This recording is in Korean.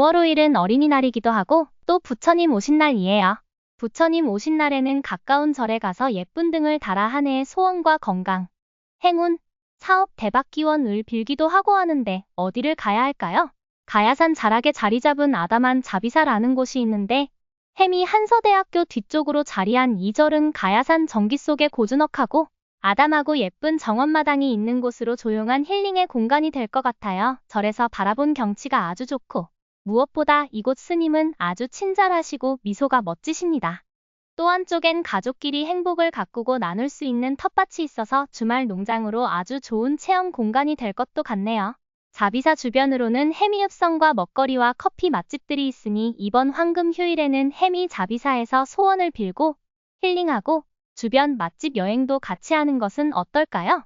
5월 5일은 어린이날이기도 하고 또 부처님 오신 날이에요. 부처님 오신 날에는 가까운 절에 가서 예쁜 등을 달아 한 해의 소원과 건강, 행운, 사업 대박 기원을 빌기도 하고 하는데 어디를 가야 할까요? 가야산 자락에 자리 잡은 아담한 자비사라는 곳이 있는데 햄이 한서대학교 뒤쪽으로 자리한 이 절은 가야산 전기 속에 고즈넉하고 아담하고 예쁜 정원마당이 있는 곳으로 조용한 힐링의 공간이 될 것 같아요. 절에서 바라본 경치가 아주 좋고 무엇보다 이곳 스님은 아주 친절하시고 미소가 멋지십니다. 또 한쪽엔 가족끼리 행복을 가꾸고 나눌 수 있는 텃밭이 있어서 주말 농장으로 아주 좋은 체험 공간이 될 것도 같네요. 자비사 주변으로는 해미읍성과 먹거리와 커피 맛집들이 있으니 이번 황금 휴일에는 해미 자비사에서 소원을 빌고 힐링하고 주변 맛집 여행도 같이 하는 것은 어떨까요?